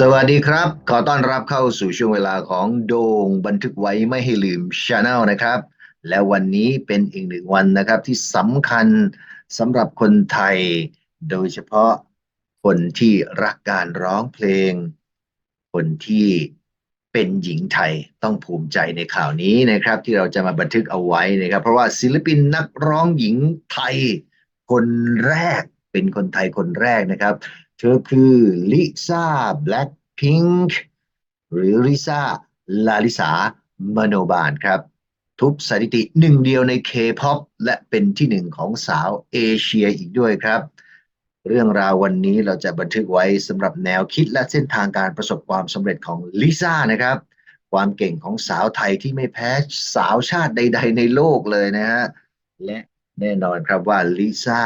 สวัสดีครับ ขอต้อนรับเข้าสู่ช่วงเวลาของโด่งบันทึกไว้ไม่ให้ลืมช n แนลนะครับ และวันนี้เป็นอีกหนึ่งวันนะครับที่สำคัญสำหรับคนไทย โดยเฉพาะคนที่รักการร้องเพลง คนที่เป็นหญิงไทยต้องภูมิใจในข่าวนี้นะครับ ที่เราจะมาบันทึกเอาไว้นะครับ เพราะว่าศิลปินนักร้องหญิงไทย คนแรกเป็นคนไทยคนแรกนะครับ ธอคือลิซ่าแบล็ p พิงค์หรือลิซ่าลาลิสามโนบาลครับ ทุบสถิติหนึ่งเดียวใน K-POP และเป็นที่หนึ่งของสาวเอเชียอีกด้วยครับ เรื่องราววันนี้เราจะบันทึกไว้สำหรับแนวคิดและเส้นทางการประสบความสำเร็จของลิซ่านะครับ ความเก่งของสาวไทยที่ไม่แพ้สาวชาติใด ๆ ในโลกเลยนะฮะและแน่นอนครับว่าลิซ่า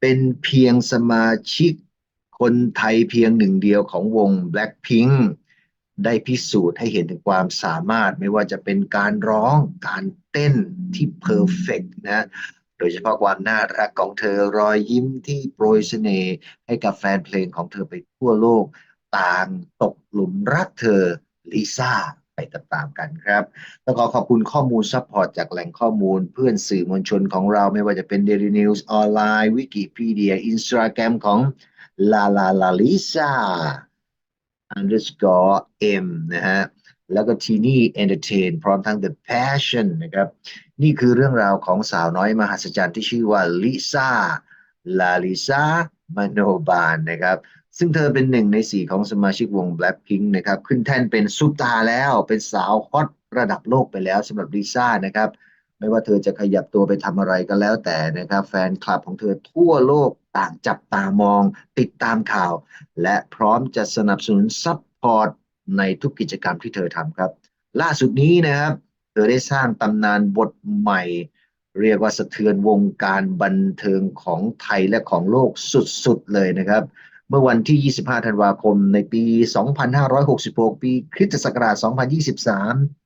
เป็นเพียงสมาชิก คนไทยเพียงหนึ่งเดียวของวง Blackpink ได้พิสูจน์ให้เห็นถึงความสามารถไม่ว่าจะเป็นการร้องการเต้นที่เพอร์เฟกนะ โดยเฉพาะความน่ารักของเธอรอยยิ้มที่โปรยเสน่ห์ให้กับแฟนเพลงของเธอไปทั่วโลก ต่างตกหลุมรักเธอลิซ่าไปตามๆกันครับแล้วก็ขอบคุณข้อมูลซัพพอร์ตจากแหล่งข้อมูลเพื่อนสื่อมวลชนของเราไม่ว่าจะเป็น Daily News ออนไลน์วิกิพีเดียอินสตาแกรมของ La La La Lisa underscore M นะฮะแล้วก็ทีนี่ Entertain พร้อมทั้ง The Passion นะครับ นี่คือเรื่องราวของสาวน้อยมหัศจรรย์ที่ชื่อว่าลิซ่าลาลิซามโนบาลนะครับ ซึ่งเธอเป็นหนึ่งในสี่ของสมาชิกวง Blackpink นะครับ ขึ้นแท่นเป็นซุปตาร์แล้วเป็นสาวฮอตระดับโลกไปแล้วสำหรับลิซ่านะครับ ไม่ว่าเธอจะขยับตัวไปทำอะไรก็แล้วแต่นะครับ แฟนคลับของเธอทั่วโลกต่างจับตามอง ติดตามข่าว และพร้อมจะสนับสนุนซัพพอร์ตในทุกกิจกรรมที่เธอทำครับ ล่าสุดนี้นะครับ เธอได้สร้างตำนานบทใหม่ เรียกว่าสะเทือนวงการบันเทิงของไทยและของโลกสุดๆเลยนะครับเมื่อวันที่ 25 ธันวาคม ในปี 2566 ปีคริสตศักราช 2023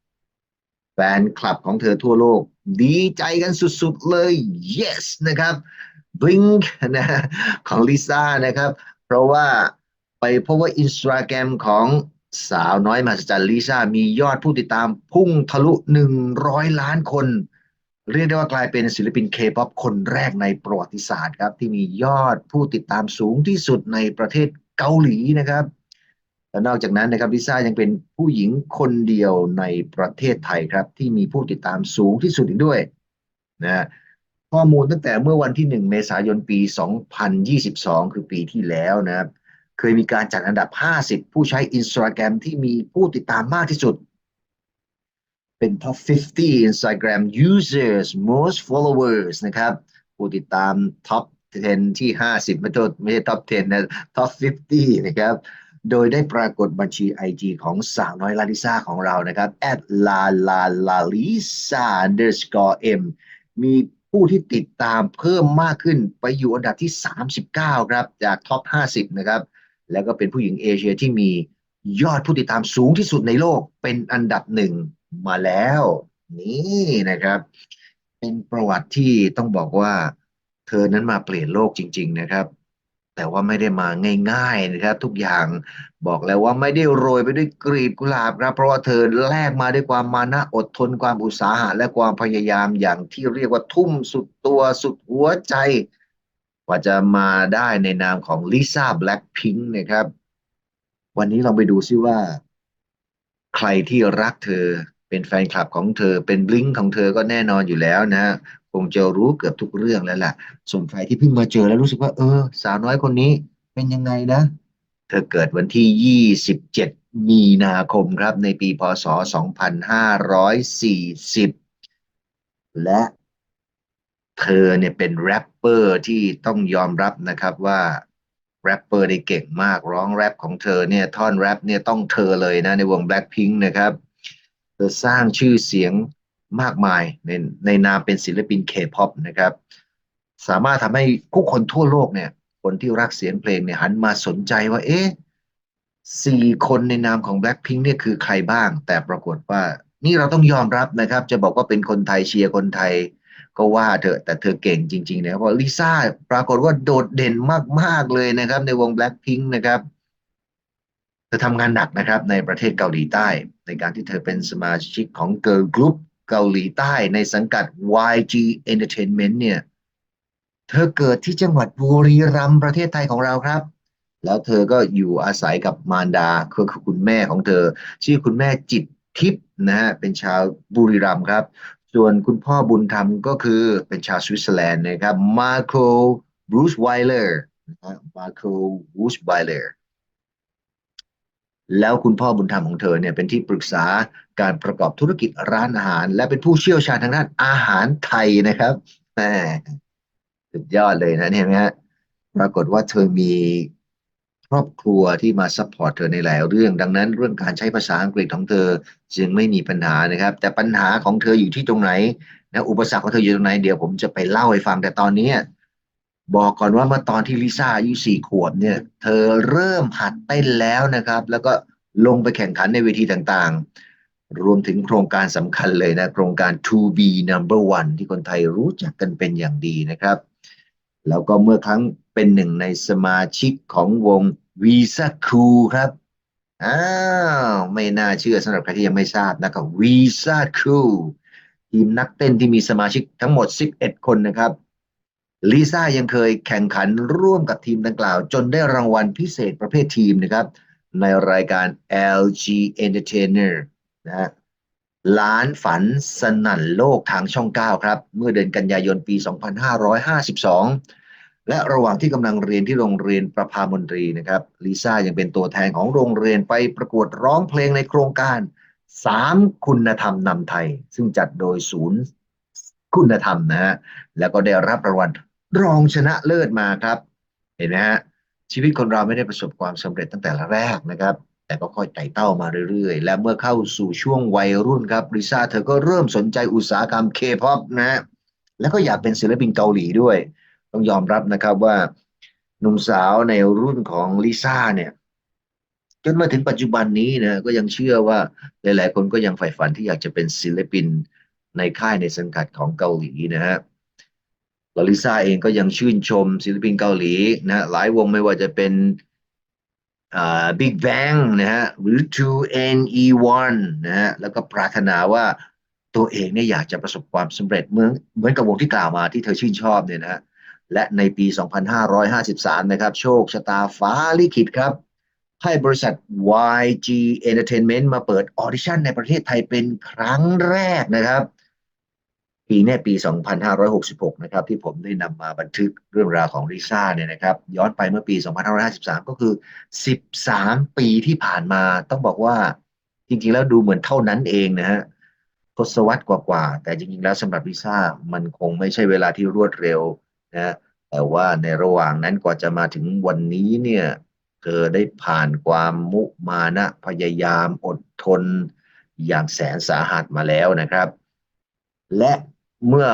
แฟนคลับของเธอทั่วโลก ดีใจกันสุดๆเลย yes นะครับ Blink นะของลิซ่านะครับ เพราะว่าไปพบว่าอินสตาแกรมของสาวน้อยมหัศจรรย์ลิซ่ามียอดผู้ติดตามพุ่งทะลุ 100 ล้านคน เรียกได้ว่ากลายเป็นศิลปินเคป๊อปคนแรกในประวัติศาสตร์ครับ ที่มียอดผู้ติดตามสูงที่สุดในประเทศเกาหลีนะครับ และนอกจากนั้นนะครับลิซ่ายังเป็นผู้หญิงคนเดียวในประเทศไทยครับ ที่มีผู้ติดตามสูงที่สุดอีกด้วยนะข้อมูลตั้งแต่เมื่อวันที่ 1 เมษายนปี 2022 คือปีที่แล้วนะครับ เคยมีการจัดอันดับ 50 ผู้ใช้ Instagram ที่มีผู้ติดตามมากที่สุด เป็น Top 50 Instagram users most followers นะครับ ผู้ติดตาม Top 10 ที่ 50 ไม่ใช่ไม่ใช่ Top 10 นะ Top 50 นะครับ โดยได้ปรากฏบัญชี IG ของสาวน้อยลาลิซาของเรานะครับ at la la la lisa underscore m มีผู้ที่ติดตามเพิ่มมากขึ้นไปอยู่อันดับที่ 39 ครับ จากท็อป 50 นะครับ แล้วก็เป็นผู้หญิงเอเชียที่มียอดผู้ติดตามสูงที่สุดในโลกเป็นอันดับหนึ่งมาแล้ว นี่นะครับ เป็นประวัติที่ต้องบอกว่า เธอนั้นมาเปลี่ยนโลกจริง ๆ นะครับ แต่ว่าไม่ได้มาง่ายๆนะครับทุกอย่างบอกแล้วว่าไม่ได้โรยไปด้วยกลีบกุหลาบครับเพราะว่าเธอแลกมาด้วยความมานะอดทนความอุตสาหะและความพยายามอย่างที่เรียกว่าทุ่มสุดตัวสุดหัวใจกว่าจะมาได้ในนามของลิซ่าแบล็คพิงค์นะครับ วันนี้เราไปดูซิว่า ใครที่รักเธอเป็นแฟนคลับของเธอเป็นบลิงของเธอก็แน่นอนอยู่แล้วนะ คงจะรู้เกือบทุกเรื่องแล้วล่ะ ส่วนใครที่เพิ่งมาเจอแล้วรู้สึกว่า เออ สาวน้อยคนนี้เป็นยังไงนะ เธอเกิดวันที่ 27 มีนาคมครับ ในปีพศ 2540 และเธอเนี่ยเป็นแรปเปอร์ที่ต้องยอมรับนะครับว่าแรปเปอร์ได้เก่งมากร้องแรปของเธอเนี่ยท่อนแรปเนี่ยต้องเธอเลยนะในวง Blackpink นะครับ เธอสร้างชื่อเสียง มากมายในในนามเป็นศิลปิน K-POP นะครับ สามารถทำให้ผู้คนทั่วโลกเนี่ย คนที่รักเสียงเพลงเนี่ยหันมาสนใจว่า เอ๊ะสี่คนในนามของ Blackpink เนี่ยคือใครบ้าง แต่ปรากฏว่า นี่เราต้องยอมรับนะครับ จะบอกว่าเป็นคนไทยเชียร์คนไทย ก็ว่าเถอะแต่เธอเก่งจริงๆนะเพราะลิซ่าปรากฏว่าโดดเด่นมากๆเลยนะครับ ในวง Blackpink นะครับเธอทำงานหนักนะครับในประเทศเกาหลีใต้ ในการที่เธอเป็นสมาชิกของเกิร์ลกรุ๊ป เกาหลีใต้ในสังกัด YG Entertainment เนี่ย เธอเกิดที่จังหวัดบุรีรัมย์ประเทศไทยของเราครับ แล้วเธอก็อยู่อาศัยกับมารดาคือคุณแม่ของเธอ ชื่อคุณแม่จิตทิพย์นะฮะเป็นชาวบุรีรัมย์ครับ ส่วนคุณพ่อบุญธรรมก็คือเป็นชาวสวิตเซอร์แลนด์นะครับมาโคบรูซไวเลอร์นะครับมาโคบรูซไวเลอร์ แล้วคุณพ่อบุญธรรมของเธอเนี่ยเป็นที่ปรึกษาการประกอบธุรกิจร้านอาหาร และเป็นผู้เชี่ยวชาญทางด้านอาหารไทยนะครับแหมสุดยอดเลยนะเนี่ยนไหมฮะปรากฏว่าเธอมีครอบครัวที่มาซัพพอร์ตเธอในหลายเรื่อง ดังนั้นเรื่องการใช้ภาษาอังกฤษของเธอจึงไม่มีปัญหานะครับ แต่ปัญหาของเธออยู่ที่ตรงไหนนะอุปสรรคของเธออยู่ตรงไหนเดี๋ยวผมจะไปเล่าให้ฟังแต่ตอนนี้ บอกก่อนว่าเมื่อตอนที่ลิซ่าอายุสี่ขวบเนี่ย เธอเริ่มหัดเต้นแล้วนะครับ แล้วก็ลงไปแข่งขันในเวทีต่างๆ รวมถึงโครงการสำคัญเลยนะ โครงการ To Be Number One ที่คนไทยรู้จักกันเป็นอย่างดีนะครับ แล้วก็เมื่อครั้งเป็นหนึ่งในสมาชิกของวง Visa Crew ครับอ้าวไม่น่าเชื่อสำหรับใครที่ยังไม่ทราบนะครับ Visa Crew ทีมนักเต้นที่มีสมาชิกทั้งหมด 11 คนนะครับ ลิซ่ายังเคยแข่งขันร่วมกับทีมดังกล่าว จนได้รางวัลพิเศษประเภททีมนะครับ ในรายการ LG Entertainer นะฮะล้านฝันสนั่นโลกทางช่อง 9 ครับ เมื่อเดือนกันยายนปี 2552 และระหว่างที่กำลังเรียนที่โรงเรียนประภามนตรีนะครับลิซ่ายังเป็นตัวแทนของโรงเรียนไปประกวดร้องเพลงในโครงการสามคุณธรรมนำไทย ซึ่งจัดโดยศูนย์คุณธรรมนะฮะแล้วก็ได้รับรางวัล รองชนะเลิศมาครับ เห็นไหมฮะชีวิตคนเราไม่ได้ประสบความสำเร็จตั้งแต่แรกนะครับ แต่ก็ค่อยไต่เต้ามาเรื่อยๆ และเมื่อเข้าสู่ช่วงวัยรุ่นครับลิซ่าเธอก็เริ่มสนใจอุตสาหกรรมเคป๊อปนะแล้วก็อยากเป็นศิลปินเกาหลีด้วย ต้องยอมรับนะครับว่าหนุ่มสาวในรุ่นของลิซ่าเนี่ยจนมาถึงปัจจุบันนี้นะก็ยังเชื่อว่าหลายๆ คนก็ยังใฝ่ฝันที่อยากจะเป็นศิลปินในค่ายในสังกัดของเกาหลีนะฮะ ลลิซ่าเองก็ยังชื่นชมศิลปินเกาหลีนะหลายวงไม่ว่าจะเป็นอ่า Big Bang นะฮะหรือ 2NE1 นะฮะแล้วก็ปรารถนาว่าตัวเองเนี่ยอยากจะประสบความสำเร็จเหมือนเหมือนกับวงที่กล่าวมาที่เธอชื่นชอบเนี่ยนะฮะและในปี 2553 นะครับ โชคชะตาฟ้าลิขิตครับ ให้บริษัท YG Entertainment มาเปิดออดิชั่นในประเทศไทยเป็นครั้งแรกนะครับ ปีนี้ปี 2566 นะครับที่ผมได้นำมาบันทึกเรื่องราวของลิซ่าเนี่ยนะครับย้อนไปเมื่อปี 2553 ก็คือ 13 ปีที่ผ่านมาต้องบอกว่าจริงๆ แล้วดูเหมือนเท่านั้นเองนะฮะทศวรรษกว่าๆ แต่จริงๆ แล้วสำหรับลิซ่ามันคงไม่ใช่เวลาที่รวดเร็วนะแต่ว่าในระหว่างนั้นกว่าจะมาถึงวันนี้เนี่ยเธอได้ผ่านความมุมานะพยายามอดทนอย่างแสนสาหัสมาแล้วนะครับ และ เมื่อ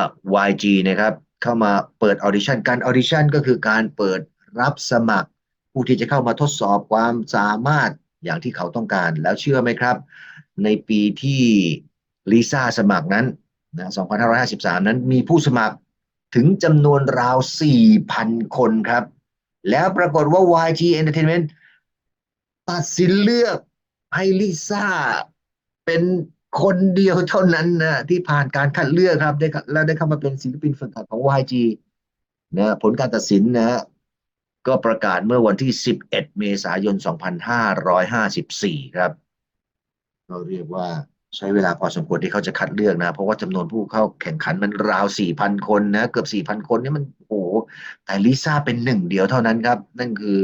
YG นะครับเข้ามาเปิดออดิชั่นการออดิชั่นก็คือการเปิดรับสมัคร ผู้ที่จะเข้ามาทดสอบความสามารถอย่างที่เขาต้องการ แล้วเชื่อไหมครับ ในปีที่ลิซ่าสมัครนั้นนะ2553 นั้นมีผู้สมัครถึงจำนวนราว 4,000 คนครับ แล้วปรากฏว่า YG Entertainment ตัดสินเลือกให้ลิซ่าเป็น คนเดียวเท่านั้นนะที่ผ่านการคัดเลือกครับได้แล้วได้เข้ามาเป็นศิลปินฝึกหัดของ YG นะผลการตัดสินนะฮะก็ประกาศเมื่อวันที่ 11 เมษายน 2554 ครับ เราเรียกว่าใช้เวลาพอสมควรที่เขาจะคัดเลือกนะ เพราะว่าจำนวนผู้เข้าแข่งขันมันราว 4,000 คนนะ เกือบ 4,000 คนนี่มันโอ้แต่ลิซ่าเป็นหนึ่งเดียวเท่านั้นครับ นั่นคือ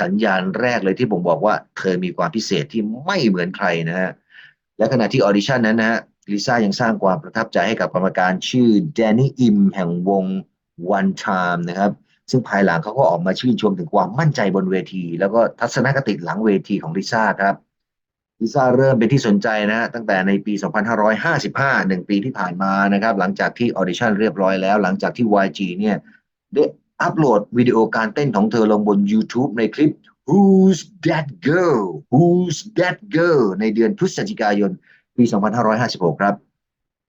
สัญญาณแรกเลยที่ผมบอกว่า เธอมีความพิเศษที่ไม่เหมือนใครนะฮะ และขณะที่ออดิชั่นนั้นนะฮะลิซ่ายังสร้างความประทับใจให้กับกรรมการชื่อแดนนี่อิมแห่งวง One Time นะครับ ซึ่งภายหลังเขาก็ออกมาชื่นชมถึงความมั่นใจบนเวที แล้วก็ทัศนคติหลังเวทีของลิซ่าครับลิซ่าเริ่มเป็นที่สนใจนะฮะตั้งแต่ในปี 2555หนึ่งปีที่ผ่านมานะครับ หลังจากที่ออดิชั่นเรียบร้อยแล้ว หลังจากที่ YG เนี่ยได้อัปโหลดวิดีโอการเต้นของเธอลงบน YouTube ในคลิป Who's That Girl Who's That Girl ในเดือนพฤศจิกายน ปี 2556 ครับ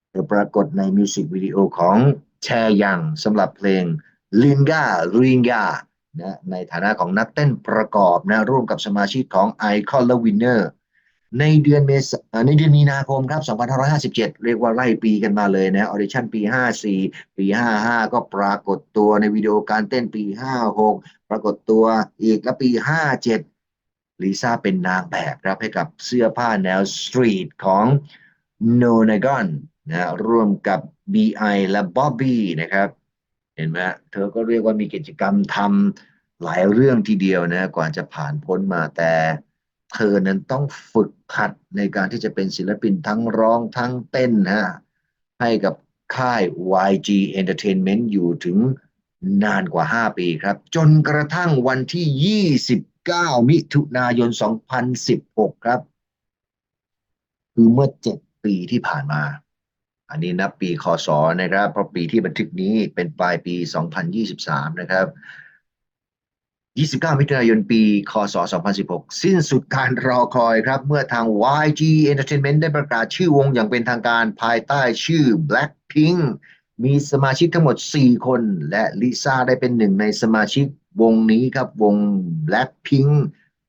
เธอปรากฏในมิวสิกวิดีโอของแชยังสำหรับเพลงลิงกาลิงกานะในฐานะของนักเต้นประกอบนะร่วมกับสมาชิกของ Icon และ Winner ในเดือนเมษในเดือนมีนาคมครับ 2557 เรียกว่าไล่ปีกันมาเลยนะออดิชั่นปี 54 ปี 55 ก็ปรากฏตัวในวิดีโอการเต้นปี 56 ปรากฏตัวอีกแล้วปี 57 ลิซ่าเป็นนางแบบครับให้กับเสื้อผ้าแนวสตรีทของ No n a g o n นะร่วมกับ BI และ Bobby นะครับ เห็นไหมเธอก็เรียกว่ามีกิจกรรมทำหลายเรื่องทีเดียวนะกว่าจะผ่านพ้นมาแต่ เธอนั้นต้องฝึกขัดในการที่จะเป็นศิลปินทั้งร้องทั้งเต้นนะให้กับค่าย YG Entertainment อยู่ถึงนานกว่า 5 ปีครับ จนกระทั่งวันที่ 29 มิถุนายน 2016 ครับ คือเมื่อ 7 ปีที่ผ่านมา อันนี้นับปีคศนะครับ เพราะปีที่บันทึกนี้เป็นปลายปี 2023 นะครับ 29 มิถุนายนปี คศ 2016 สิ้นสุดการรอคอยครับ เมื่อทาง YG Entertainment ได้ประกาศชื่อวงอย่างเป็นทางการภายใต้ชื่อ Blackpink มีสมาชิกทั้งหมด 4 คน และลิซ่าได้เป็นหนึ่งในสมาชิกวงนี้ครับ วง Blackpink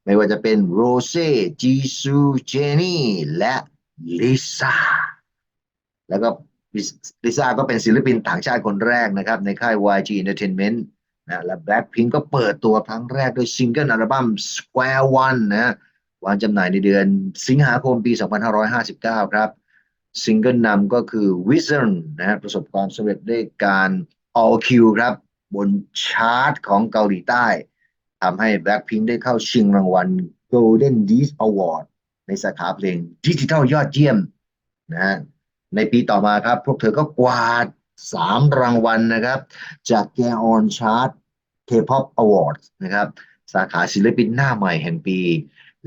ไม่ว่าจะเป็นโรเซ่จีซูเจนี่และลิซ่าแล้วก็ลิซ่าก็เป็นศิลปินต่างชาติคนแรกนะครับ ในค่าย YG Entertainment นะและ Blackpink ก็เปิดตัวครั้งแรกด้วยซิงเกิลอัลบั้ม Square One นะวางจำหน่ายในเดือนสิงหาคมปี 2559 ครับ ซิงเกิลนำก็คือ Vision นะประสบความสำเร็จด้วยการ All Q ครับ บนชาร์ตของเกาหลีใต้ทำให้ Blackpink ได้เข้าชิงรางวัล Golden Disc Award ในสาขาเพลงดิจิทัลยอดเยี่ยมนะในปีต่อมาครับ พวกเธอก็กวาด สามรางวัลนะครับ จากแกออนชาร์ต K-pop Awards นะครับ สาขาศิลปินหน้าใหม่แห่งปี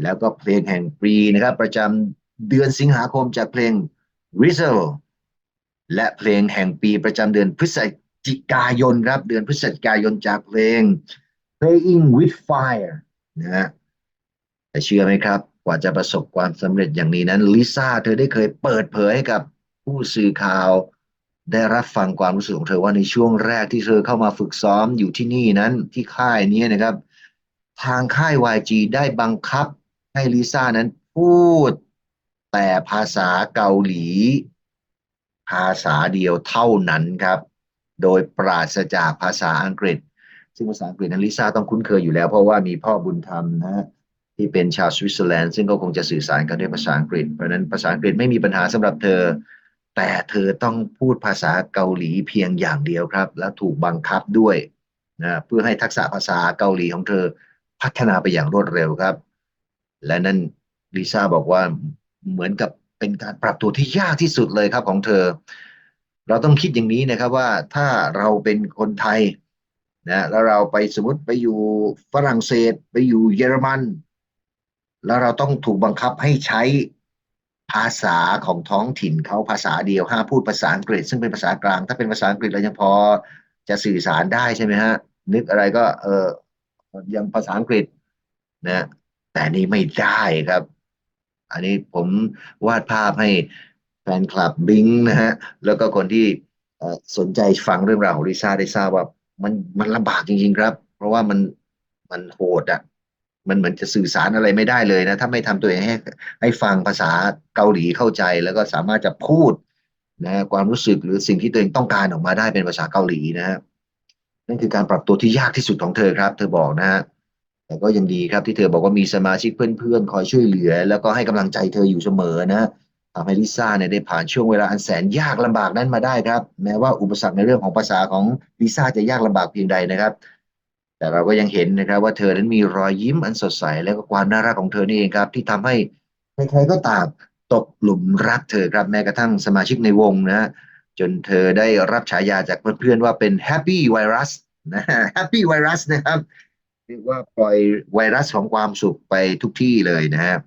แล้วก็เพลงแห่งปีนะครับ ประจำเดือนสิงหาคมจากเพลง r i z z l e และเพลงแห่งปีประจำเดือนพฤศจิกายนครับ เดือนพฤศจิกายนจากเพลง Playing with Fire นะฮะแต่เชื่อไหมครับ กว่าจะประสบความสำเร็จอย่างนี้นั้นลิซ่าเธอได้เคยเปิดเผยให้กับผู้สื่อข่าว ได้รับฟังความรู้สึกของเธอว่าในช่วงแรกที่เธอเข้ามาฝึกซ้อมอยู่ที่นี่นั้นที่ค่ายนี้นะครับ ทางค่าย YG ได้บังคับให้ลิซ่านั้นพูดแต่ภาษาเกาหลี ภาษาเดียวเท่านั้นครับ โดยปราศจากภาษาอังกฤษ ซึ่งภาษาอังกฤษนั้นลิซ่าต้องคุ้นเคยอยู่แล้ว เพราะว่ามีพ่อบุญธรรมนะที่เป็นชาวสวิตเซอร์แลนด์ซึ่งก็คงจะสื่อสารกันด้วยภาษาอังกฤษเพราะนั้นภาษาอังกฤษไม่มีปัญหาสำหรับเธอ แต่เธอต้องพูดภาษาเกาหลีเพียงอย่างเดียวครับ และถูกบังคับด้วยนะเพื่อให้ทักษะภาษาเกาหลีของเธอพัฒนาไปอย่างรวดเร็วครับ และนั่นลิซ่าบอกว่าเหมือนกับเป็นการปรับตัวที่ยากที่สุดเลยครับของเธอ เราต้องคิดอย่างนี้นะครับว่าถ้าเราเป็นคนไทยนะแล้วเราไปสมมติไปอยู่ฝรั่งเศส ไปอยู่เยอรมัน แล้วเราต้องถูกบังคับให้ใช้ ภาษาของท้องถิ่นเขาภาษาเดียวห้ามพูดภาษาอังกฤษ ซึ่งเป็นภาษากลาง ถ้าเป็นภาษาอังกฤษเรายังพอจะสื่อสารได้ใช่ไหมฮะ นึกอะไรก็เออยังภาษาอังกฤษนะแต่นี่ไม่ได้ครับ อันนี้ผมวาดภาพให้แฟนคลับบิงนะฮะ แล้วก็คนที่สนใจฟังเรื่องราวของลิซ่าได้ทราบว่ามันมันลำบากจริง ๆ ครับ เพราะว่ามันมันโหดอะ มันเหมือนจะสื่อสารอะไรไม่ได้เลยนะ ถ้าไม่ทำตัวเองให้ให้ฟังภาษาเกาหลีเข้าใจ แล้วก็สามารถจะพูดนะความรู้สึกหรือสิ่งที่ตัวเองต้องการออกมาได้เป็นภาษาเกาหลีนะฮะนั่นคือการปรับตัวที่ยากที่สุดของเธอครับ เธอบอกนะฮะแต่ก็ยังดีครับที่เธอบอกว่ามีสมาชิกเพื่อนๆ คอยช่วยเหลือ แล้วก็ให้กำลังใจเธออยู่เสมอนะทำให้ลิซ่าเนี่ยได้ผ่านช่วงเวลาอันแสนยากลำบากนั้นมาได้ครับ แม้ว่าอุปสรรคในเรื่องของภาษาของลิซ่าจะยากลำบากเพียงใดนะครับ แต่เราก็ยังเห็นนะครับว่าเธอนั้นมีรอยยิ้มอันสดใส และก็ความน่ารักของเธอนี่เองครับ ที่ทำให้ใครๆก็ตามตกหลุมรักเธอครับแม้กระทั่งสมาชิกในวงนะจนเธอได้รับฉายาจากเพื่อนๆว่าเป็นแฮปปี้ไวรัสนะแฮปปี้ไวรัสนะครับเรียกว่าปล่อยไวรัสของความสุขไปทุกที่เลยนะครับ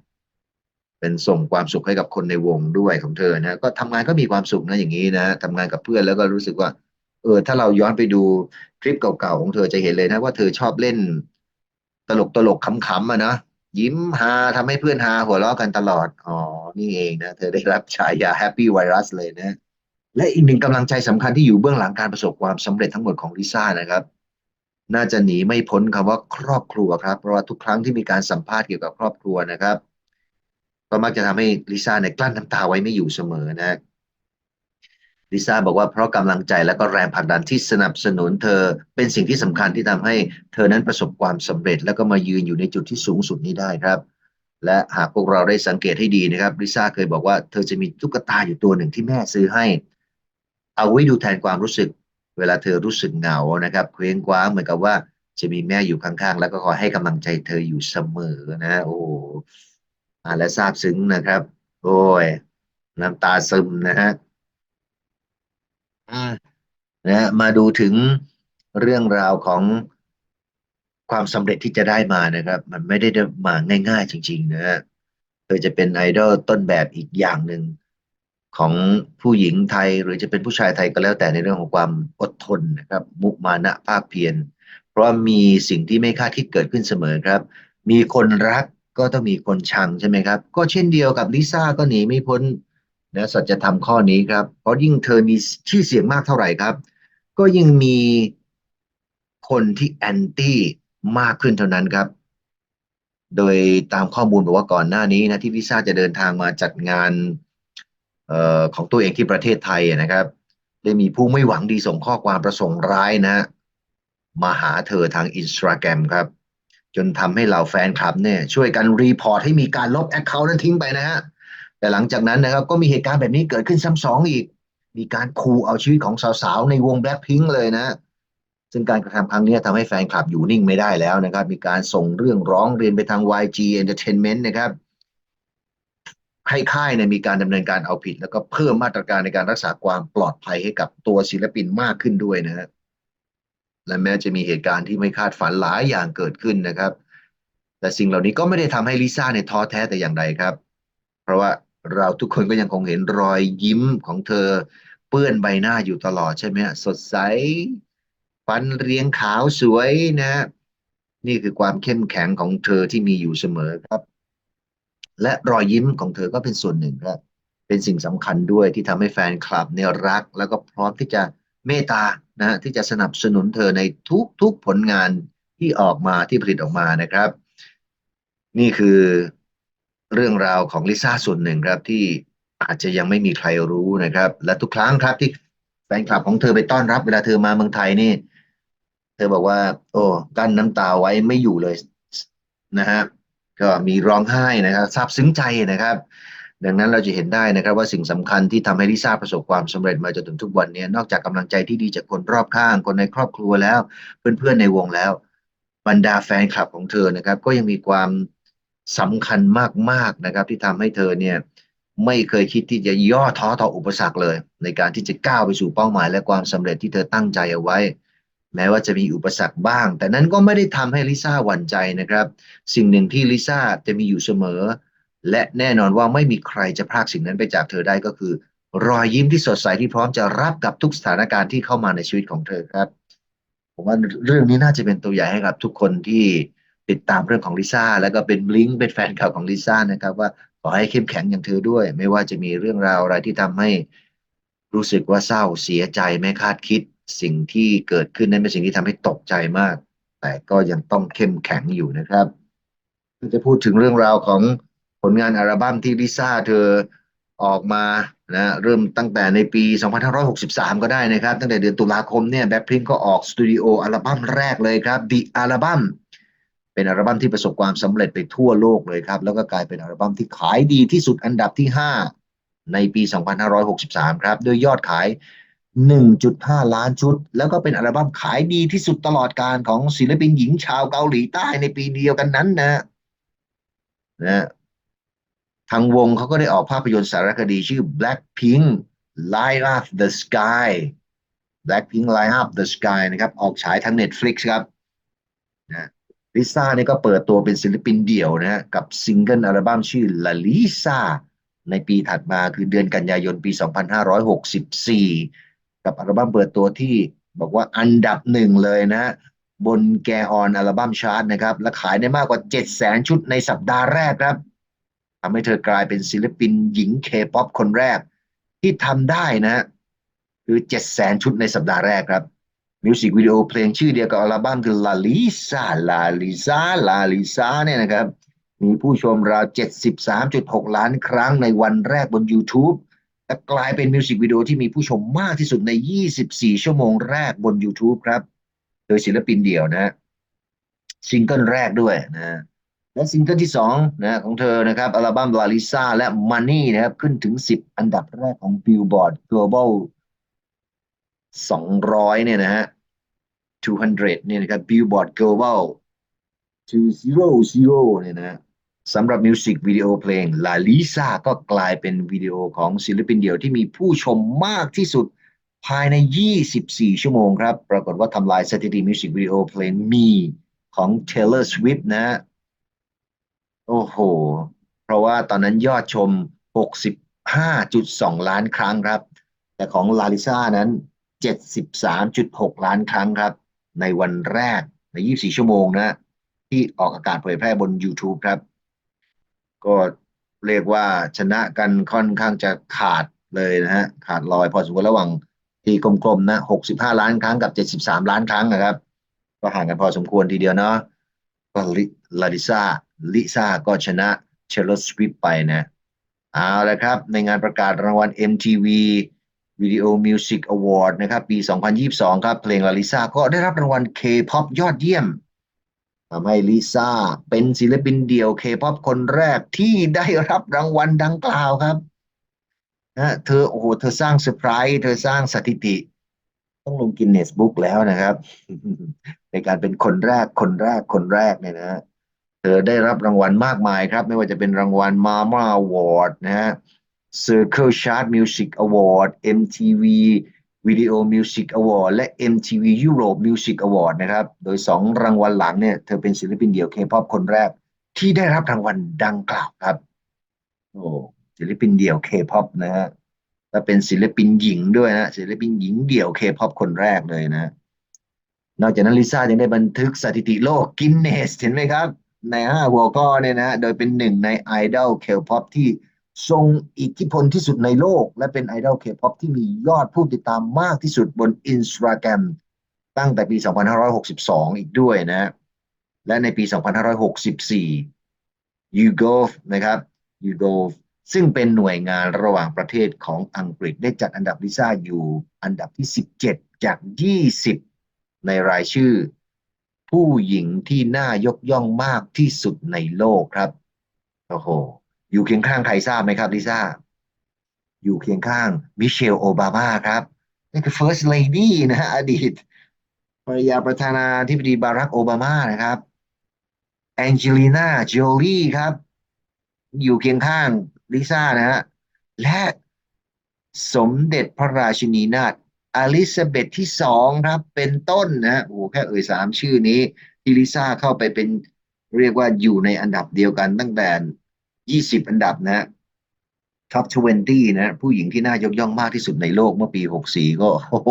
เป็นส่งความสุขให้กับคนในวงด้วยของเธอนะก็ทำงานก็มีความสุขนะอย่างนี้นะทำงานกับเพื่อนแล้วก็รู้สึกว่า เออถ้าเราย้อนไปดูคลิปเก่าๆของเธอจะเห็นเลยนะว่าเธอชอบเล่น ตลกตลกขำๆอะนะยิ้มฮาทำให้เพื่อนฮาหัวเราะกันตลอด อ๋อ นี่เองนะ เธอได้รับฉายาแฮปปี้ไวรัสเลยนะ และอีกหนึ่งกำลังใจสำคัญที่อยู่เบื้องหลังการประสบความสำเร็จทั้งหมดของลิซ่านะครับ น่าจะหนีไม่พ้นคำว่าครอบครัวครับ เพราะว่าทุกครั้งที่มีการสัมภาษณ์เกี่ยวกับครอบครัวนะครับ ก็มักจะทำให้ลิซ่าเนี่ยกลั้นน้ำตาไว้ไม่อยู่เสมอนะ ลิซ่าบอกว่าเพราะกำลังใจและก็แรงผลักดันที่สนับสนุนเธอเป็นสิ่งที่สำคัญที่ทำให้เธอนั้นประสบความสำเร็จ แล้วก็มายืนอยู่ในจุดที่สูงสุดนี้ได้ครับ และหากพวกเราได้สังเกตให้ดีนะครับลิซ่าเคยบอกว่าเธอจะมีตุ๊กตาอยู่ตัวหนึ่งที่แม่ซื้อให้ เอาไว้ดูแทนความรู้สึก เวลาเธอรู้สึกเหงานะครับเคว้งคว้างเหมือนกับว่าจะมีแม่อยู่ข้างๆ แล้วก็คอยให้กำลังใจเธออยู่เสมอนะ โอ้อ่าและซาบซึ้งนะครับ โอ้ยน้ำตาซึมนะฮะ นะฮะมาดูถึงเรื่องราวของความสำเร็จที่จะได้มานะครับ มันไม่ได้มาง่ายๆจริง ๆ นะฮะเธอจะเป็นไอดอลต้นแบบอีกอย่างหนึ่งของผู้หญิงไทยหรือจะเป็นผู้ชายไทยก็แล้วแต่ในเรื่องของความอดทนนะครับ มุมานะภาคเพียรเพราะมีสิ่งที่ไม่คาดคิดเกิดขึ้นเสมอครับ มีคนรักก็ต้องมีคนชังใช่ไหมครับ ก็เช่นเดียวกับลิซ่าก็หนีไม่พ้น นะสัจธรรมข้อนี้ครับ เพราะยิ่งเธอมีชื่อเสียงมากเท่าไหร่ครับ ก็ยิ่งมีคนที่แอนตี้มากขึ้นเท่านั้นครับ โดยตามข้อมูลบอกว่าก่อนหน้านี้นะที่ลิซ่าจะเดินทางมาจัดงานออของตัวเองที่ประเทศไทยนะครับ ได้มีผู้ไม่หวังดีส่งข้อความประสงค์ร้ายนะมาหาเธอทางอินสตาแกรมครับ จนทำให้เหล่าแฟนคลับเนี่ยช่วยกันรีพอร์ตให้มีการลบแอคเคาท์นั้นทิ้งไปนะฮะ แต่หลังจากนั้นนะครับก็มีเหตุการณ์แบบนี้เกิดขึ้นซ้ำสองอีก มีการคูเอาชีวิตของสาวๆ ในวง Blackpink เลยนะ ซึ่งการกระทำครั้งนี้ทำให้แฟนคลับอยู่นิ่งไม่ได้แล้วนะครับ มีการส่งเรื่องร้องเรียนไปทาง YG Entertainment นะครับ ให้ค่ายเนี่ยมีการดำเนินการเอาผิด แล้วก็เพิ่มมาตรการในการรักษาความปลอดภัยให้กับตัวศิลปินมากขึ้นด้วยนะฮะและแม้จะมีเหตุการณ์ที่ไม่คาดฝันหลายอย่างเกิดขึ้นนะครับ แต่สิ่งเหล่านี้ก็ไม่ได้ทำให้ลิซ่าเนี่ยท้อแท้แต่อย่างใดครับ เพราะว่า เราทุกคนก็ยังคงเห็นรอยยิ้มของเธอ เปื้อนใบหน้าอยู่ตลอดใช่ไหมฮะสดใส ฟันเรียงขาวสวยนะ นี่คือความเข้มแข็งของเธอที่มีอยู่เสมอครับ และรอยยิ้มของเธอก็เป็นส่วนหนึ่งครับเป็นสิ่งสำคัญด้วยที่ทำให้แฟนคลับเนี่ยรัก แล้วก็พร้อมที่จะเมตตานะที่จะสนับสนุนเธอในทุกๆผลงานที่ออกมาที่ผลิตออกมานะครับ นี่คือ เรื่องราวของลิซ่าส่วนหนึ่งครับที่อาจจะยังไม่มีใครรู้นะครับ และทุกครั้งครับที่แฟนคลับของเธอไปต้อนรับเวลาเธอมาเมืองไทยนี่ เธอบอกว่า โอ้กั้นน้ำตาไว้ไม่อยู่เลยนะฮะก็มีร้องไห้นะครับซาบซึ้งใจนะครับ ดังนั้นเราจะเห็นได้นะครับว่าสิ่งสำคัญที่ทำให้ลิซ่าประสบความสำเร็จมาจนถึงทุกวันนี้นอกจากกำลังใจที่ดีจากคนรอบข้าง คนในครอบครัวแล้ว เพื่อนๆในวงแล้ว บรรดาแฟนคลับของเธอนะครับ ก็ยังมีความ สำคัญมากๆนะครับ ที่ทำให้เธอเนี่ยไม่เคยคิดที่จะย่อท้อต่ออุปสรรคเลย ในการที่จะก้าวไปสู่เป้าหมาย และความสำเร็จที่เธอตั้งใจเอาไว้ แม้ว่าจะมีอุปสรรคบ้าง แต่นั้นก็ไม่ได้ทำให้ลิซ่าหวั่นใจนะครับ สิ่งหนึ่งที่ลิซ่าจะมีอยู่เสมอ และแน่นอนว่าไม่มีใครจะพรากสิ่งนั้นไปจากเธอได้ก็คือ รอยยิ้มที่สดใสที่พร้อมจะรับกับทุกสถานการณ์ที่เข้ามาในชีวิตของเธอครับ ผมว่าเรื่องนี้น่าจะเป็นตัวอย่างให้กับทุกคนที่ ติดตามเรื่องของลิซ่าแล้วก็เป็นบลิงเป็นแฟนคลับของลิซ่านะครับว่าขอให้เข้มแข็งอย่างเธอด้วย ไม่ว่าจะมีเรื่องราวอะไรที่ทำให้รู้สึกว่าเศร้าเสียใจไม่คาดคิดสิ่งที่เกิดขึ้นนั้นเป็นสิ่งที่ทำให้ตกใจมาก แต่ก็ยังต้องเข้มแข็งอยู่นะครับจะพูดถึงเรื่องราวของผลงานอัลบั้มที่ลิซ่าเธอออกมานะเริ่มตั้งแต่ในปี 2563 ก็ได้นะครับ ตั้งแต่เดือนตุลาคมเนี่ยแบ็คพิงก็ออกสตูดิโออัลบั้มแรกเลยครับ The Album เป็นอัลบั้มที่ประสบความสำเร็จไปทั่วโลกเลยครับ แล้วก็กลายเป็นอัลบั้มที่ขายดีที่สุดอันดับที่ 5 ในปี 2563 ครับ ด้วยยอดขาย 1.5 ล้านชุด แล้วก็เป็นอัลบั้มขายดีที่สุดตลอดการของศิลปินหญิงชาวเกาหลีใต้ในปีเดียวกันนั้นนะนะทางวงเขาก็ได้ออกภาพยนตร์สารคดีชื่อ Blackpink Light Up the Sky Blackpink Light Up the Sky นะครับ ออกฉายทาง Netflix ครับนะ ลิซ่านี่ก็เปิดตัวเป็นศิลปินเดี่ยวนะฮะกับซิงเกิลอัลบั้มชื่อ La Lisa ในปีถัดมาคือเดือนกันยายนปี 2564 กับอัลบั้มเปิดตัวที่บอกว่าอันดับหนึ่งเลยนะบนแกออนอัลบั้มชาร์ตนะครับ และขายได้มากกว่า 700,000 ชุดในสัปดาห์แรกครับทำให้เธอกลายเป็นศิลปินหญิงเคป๊อปคนแรก ที่ทำได้นะ คือ 700,000 ชุดในสัปดาห์แรกครับ มิวสิกวิดีโอเพลงชื่อเดียวกับอัลบั้มคือ La Lisa La Lisa La Lisa เนี่ยนะครับ มีผู้ชมราว 73.6 ล้านครั้งในวันแรกบน YouTube และกลายเป็นมิวสิกวิดีโอที่มีผู้ชมมากที่สุดใน 24 ชั่วโมงแรกบน YouTube ครับ โดยศิลปินเดี่ยวนะซิงเกิลแรกด้วยนะและซิงเกิลที่สองนะของเธอนะครับ อัลบั้ม La Lisa และ Money นะครับ ขึ้นถึง 10 อันดับแรกของ Billboard Global 200 เนี่ยนะฮะ 200 เนี่ยนะครับ Billboard Global 200 เนี่ยนะสำหรับมิวสิกวิดีโอเพลง La Lisa ก็กลายเป็นวิดีโอของศิลปินเดี่ยวที่มีผู้ชมมากที่สุดภายใน 24 ชั่วโมงครับ ปรากฏว่าทำลายสถิติมิวสิกวิดีโอเพลงมีของ Taylor Swift นะ โอ้โห เพราะว่าตอนนั้นยอดชม 65.2 ล้านครั้งครับ แต่ของลาลิซานั้น 73.6 ล้านครั้งครับ ในวันแรกใน 24 ชั่วโมงนะที่ออกอากาศเผยแพร่บน YouTube ครับ ก็เรียกว่าชนะกันค่อนข้างจะขาดเลยนะฮะขาดลอยพอสมควรระหว่างที่กลมๆนะ 65 ล้านครั้งกับ 73 ล้านครั้งนะครับ ก็ห่างกันพอสมควรทีเดียวเนาะก็ลาลิซาลิซ่าก็ชนะเชลสวิฟไปนะ เอาละครับ ในงานประกาศรางวัล MTV Video Music Award นะครับปี 2022 ครับ เพลงลาลิซ่าก็ได้รับรางวัล K-POP ยอดเยี่ยมทำให้ลิซ่าเป็นศิลปินเดี่ยว K-POP คนแรกที่ได้รับรางวัลดังกล่าวครับนะเธอโอ้โหเธอสร้างเซอร์ไพรส์เธอสร้างสถิติ ต้องลงกินเนสบุ๊กแล้วนะครับ ในการเป็นคนแรกคนแรกคนแรกเนี่ยนะเธอได้รับรางวัลมากมายครับ ไม่ว่าจะเป็นรางวัล Mama Award นะฮะ Circle Chart Music Award MTV Video Music Award และ MTV Europe Music Award นะครับ โดยสองรางวัลหลังเนี่ย เธอเป็นศิลปินเดี่ยว K-pop คนแรก ที่ได้รับรางวัลดังกล่าวครับ โอ้ศิลปินเดี่ยว K-pop นะฮะและเป็นศิลปินหญิงด้วยนะ ศิลปินหญิงเดี่ยว K-pop คนแรกเลยนะ นอกจากนั้นลิซ่ายังได้บันทึกสถิติโลกกินเนสเห็นไหมครับ ในห้าหัวข้อเนี่ยนะ โดยเป็นหนึ่งในไอดอลเคป๊อปที่ ทรงอิทธิพลที่สุดในโลก และเป็นไอดอลเคป๊อปที่มียอดผู้ติดตามมากที่สุดบนอินสตาแกรมตั้งแต่ปี 2562 อีกด้วยนะ และในปี 2564 YouGov นะครับ YouGov ซึ่งเป็นหน่วยงานระหว่างประเทศของอังกฤษได้จัดอันดับลิซ่าอยู่อันดับที่ 17 จาก 20 ในรายชื่อ ผู้หญิงที่น่ายกย่องมากที่สุดในโลกครับ โอ้โห อยู่เคียงข้างใครทราบไหมครับลิซ่าอยู่เคียงข้างมิเชลโอบามาครับนี่คือ First Lady นะฮะอดีตภรรยาประธานาธิบดีบารักโอบามานะครับแองเจลิน่าโจลีครับ อยู่เคียงข้างลิซ่านะฮะและสมเด็จพระราชินีนาถอลิซาเบธที่สองครับ เป็นต้นนะฮะโอ้แค่เอ่ยสามชื่อนี้ที่ลิซ่าเข้าไปเป็นเรียกว่าอยู่ในอันดับเดียวกันตั้งแต่ ยี่สิบอันดับนะท็อป20 นะ ผู้หญิงที่น่ายกย่องมากที่สุดในโลกเมื่อปี 64 ก็โอ้โห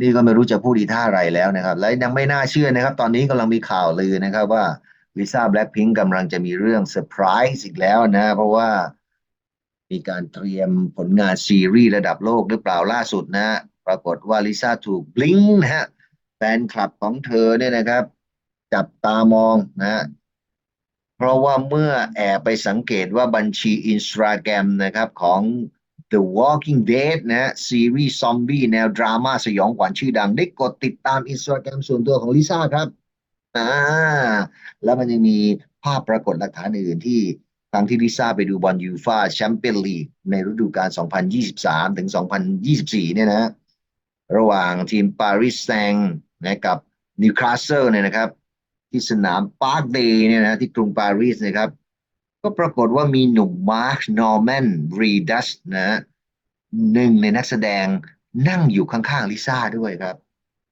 นี่ก็ไม่รู้จะพูดอีท่าอะไรแล้วนะครับ และยังไม่น่าเชื่อนะครับ ตอนนี้กำลังมีข่าวลือนะครับว่าลิซ่าแบล็คพิงกำลังจะมีเรื่องเซอร์ไพรส์อีกแล้วนะ เพราะว่ามีการเตรียมผลงานซีรีส์ระดับโลกหรือเปล่าล่าสุดนะ ปรากฏว่าลิซ่าถูกบลิงนะฮะแฟนคลับของเธอเนี่ยนะครับ จับตามองนะ เพราะว่าเมื่อแอบไปสังเกตว่าบัญชีอินสตาแกรมนะครับของ The Walking Dead นะฮะซีรีส์ซอมบี้แนวดราม่าสยองขวัญชื่อดัง ได้กดติดตามอินสตาแกรมส่วนตัวของลิซ่าครับอ่าแล้วมันยังมีภาพปรากฏหลักฐานอื่นที่ครั้งที่ลิซ่าไปดูบอลยูฟาแชมเปี้ยนลีกในฤดูกาล 2023 ถึง 2024 เนี่ยนะ ระหว่างทีมปารีสแซงนะกับนิวคาสเซิลเนี่ยนะครับ ที่สนามปาร์คเดย์เนี่ยนะที่กรุงปารีสนะครับ ก็ปรากฏว่ามีหนุ่มมาร์คนอร์แมนรีดัสนะหนึ่งในนักแสดงนั่งอยู่ข้างๆลิซ่าด้วยครับ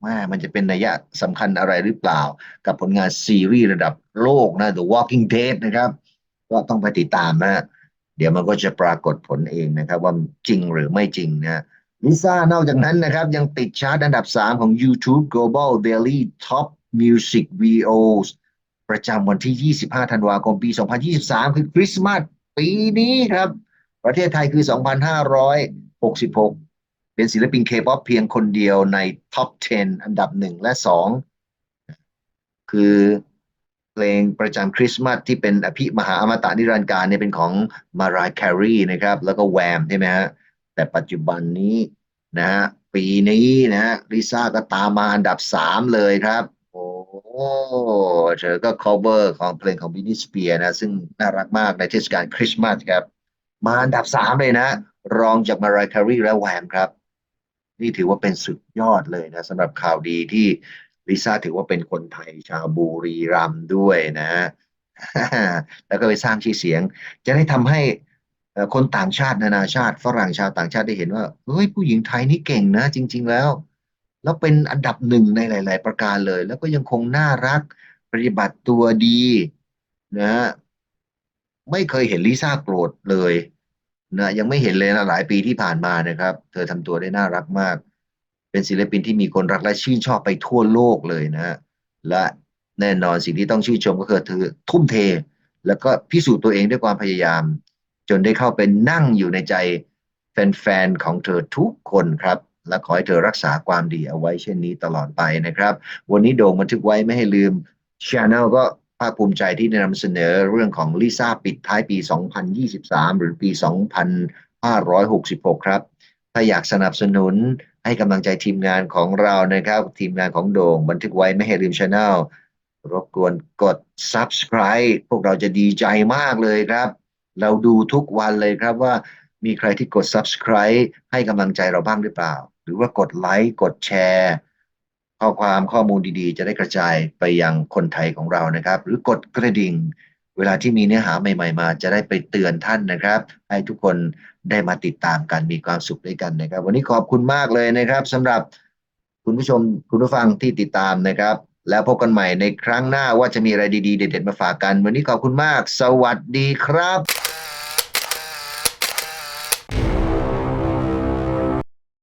ว่ามันจะเป็นนัยสำคัญอะไรหรือเปล่า กับผลงานซีรีส์ระดับโลกนะ The Walking Dead นะครับ ก็ต้องไปติดตามนะเดี๋ยวมันก็จะปรากฏผลเองนะครับ ว่าจริงหรือไม่จริงนะลิซ่านอกจากนั้นนะครับ ยังติดชาร์ตอันดับ 3 ของ YouTube Global Daily Top Music Videos ประจำวันที่ 25 ธันวาคม ปี 2023 คือคริสต์มาสปีนี้ครับ ประเทศไทยคือ 2566 เป็นศิลปินเคป๊อปเพียงคนเดียวในท็อป 10 อันดับหนึ่งและสองคือเพลงประจำคริสต์มาสที่เป็นอภิมหาอมตะนิรันดร์การเนี่ยเป็นของมารายแครีนะครับ แล้วก็แวมใช่ไหมฮะ แต่ปัจจุบันนี้นะฮะปีนี้นะฮะลิซ่าก็ตามมาอันดับสามเลยครับ โอ้เธอก็ cover ของเพลงของบิน n ี s สเปียนะ ซึ่งน่ารักมากในเทศกาลคริสต์มาสครับ มาอันดับสามเลยนะ รองจากมารายแครีและแวมครับ นี่ถือว่าเป็นสุดยอดเลยนะสำหรับข่าวดีที่ลิซ่าถือว่าเป็นคนไทยชาวบุรีรัมย์ด้วยนะ แล้วก็ไปสร้างชื่อเสียง จะได้ทำให้คนต่างชาตินานาชาติ ฝรั่งชาวต่างชาติได้เห็นว่าเฮ้ยผู้หญิงไทยนี่เก่งนะ จริง ๆ แล้ว แล้วเป็นอันดับหนึ่งในหลาย ๆ ประการเลย แล้วก็ยังคงน่ารักปฏิบัติตัวดีนะฮะไม่เคยเห็นลิซ่าโกรธเลยนะยังไม่เห็นเลยนะหลายปีที่ผ่านมานะครับ เธอทำตัวได้น่ารักมาก เป็นศิลปินที่มีคนรักและชื่นชอบไปทั่วโลกเลยนะฮะและแน่นอนสิ่งที่ต้องชื่นชมก็คือเธอทุ่มเท แล้วก็พิสูจน์ตัวเองด้วยความพยายาม จนได้เข้าเป็นนั่งอยู่ในใจแฟน ๆ ของเธอทุกคนครับ และขอให้เธอรักษาความดีเอาไว้เช่นนี้ตลอดไปนะครับ วันนี้โด่งบันทึกไว้ไม่ให้ลืมช anel ก็ภาคภูมิใจที่ได้นำเสนอเรื่องของลิซ่าปิดท้ายปี 2023 หรือปี 2566 ครับ ถ้าอยากสนับสนุนให้กำลังใจทีมงานของเรานะครับ ทีมงานของโด่งบันทึกไว้ไม่ให้ลืมช anel รบกวนกด subscribe พวกเราจะดีใจมากเลยครับ เราดูทุกวันเลยครับว่ามีใครที่กด subscribe ให้กำลังใจเราบ้างหรือเปล่า หรือว่ากดไลค์กดแชร์ ข้อความข้อมูลดีๆ จะได้กระจายไปยังคนไทยของเรานะครับ หรือกดกระดิ่ง เวลาที่มีเนื้อหาใหม่ ๆ มา จะได้ไปเตือนท่านนะครับ ให้ทุกคนได้มาติดตามกันมีความสุขด้วยกันนะครับ วันนี้ขอบคุณมากเลยนะครับสำหรับคุณผู้ชมคุณผู้ฟังที่ติดตามนะครับ แล้วพบกันใหม่ในครั้งหน้าว่าจะมีอะไรดีๆ เด็ดๆมาฝากกัน วันนี้ขอบคุณมาก สวัสดีครับ